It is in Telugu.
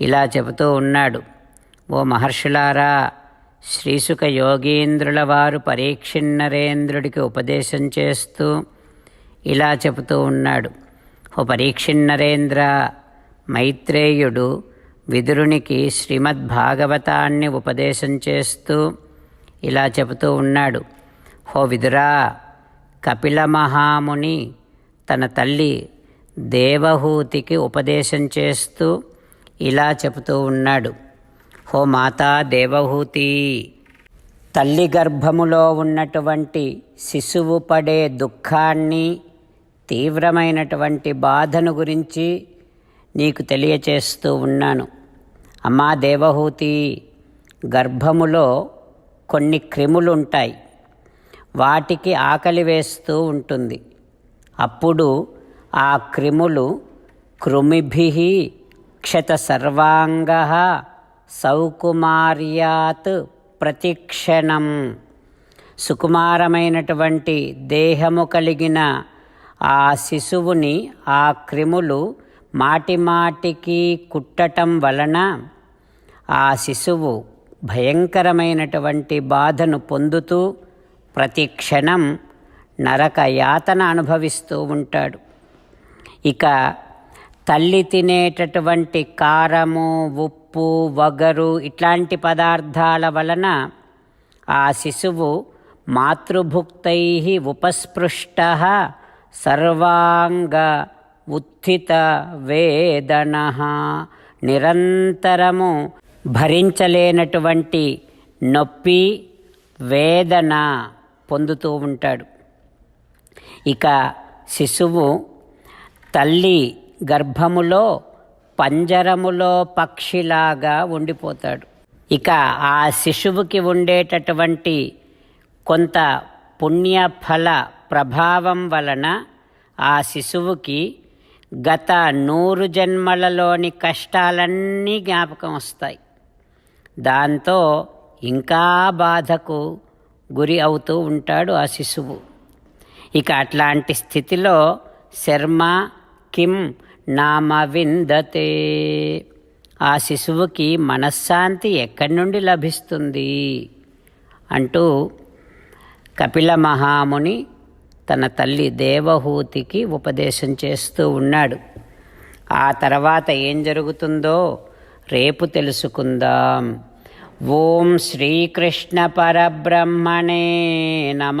ఇలా చెబుతూ ఉన్నాడు. ఓ మహర్షులారా శ్రీసుక యోగీంద్రుల వారు పరీక్షిన్నరేంద్రుడికి ఉపదేశం చేస్తూ ఇలా చెబుతూ ఉన్నాడు. ఓ పరీక్షిన్నరేంద్ర మైత్రేయుడు విదురునికి శ్రీమద్భాగవతాన్ని ఉపదేశం చేస్తూ ఇలా చెబుతూ ఉన్నాడు. హో విదురా కపిల మహాముని తన తల్లి దేవహూతికి ఉపదేశం చేస్తూ ఇలా చెబుతూ ఉన్నాడు. హో మాతా దేవహూతి! తల్లి గర్భములో ఉన్నటువంటి శిశువు పడే దుఃఖాన్ని తీవ్రమైనటువంటి బాధను గురించి నీకు తెలియచేస్తూ ఉన్నాను. అమ్మా దేవహూతి! గర్భములో కొన్ని క్రిములుంటాయి. వాటికి ఆకలి వేస్తూ ఉంటుంది. అప్పుడు ఆ క్రిములు కృమిభి క్షత సౌకుమార్యాత్ ప్రతిక్షణం. సుకుమారమైనటువంటి దేహము కలిగిన ఆ శిశువుని ఆ క్రిములు మాటిమాటికి కుట్టటం వలన ఆ శిశువు భయంకరమైనటువంటి బాధను పొందుతూ ప్రతిక్షణం నరక యాతన అనుభవిస్తూ ఉంటాడు. ఇక తల్లి తినేటటువంటి కారము ఉప్పు వగరు ఇట్లాంటి పదార్థాల వలన ఆ శిశువు మాతృభుక్తై ఉపస్పృష్ట సర్వాంగ ఉత్థిత వేదన. నిరంతరము భరించలేనటువంటి నొప్పి వేదన పొందుతూ ఉంటాడు. ఇక శిశువు తల్లి గర్భములో పంజరములో పక్షిలాగా ఉండిపోతాడు. ఇక ఆ శిశువుకి ఉండేటటువంటి కొంత పుణ్యఫల ప్రభావం వలన ఆ శిశువుకి గత నూరు జన్మలలోని కష్టాలన్నీ జ్ఞాపకం వస్తాయి. దాంతో ఇంకా బాధకు గురి అవుతూ ఉంటాడు ఆ శిశువు. ఇక అట్లాంటి స్థితిలో శర్మ కిమ్ నామ విందతే ఆ శిశువుకి మనశ్శాంతి ఎక్కడి నుండి లభిస్తుంది? అంటూ కపిల మహాముని తన తల్లి దేవహూతికి ఉపదేశం చేస్తూ ఉన్నాడు. ఆ తర్వాత ఏం జరుగుతుందో రేపు తెలుసుకుందాం. ఓం శ్రీకృష్ణ పరబ్రహ్మణే నమ.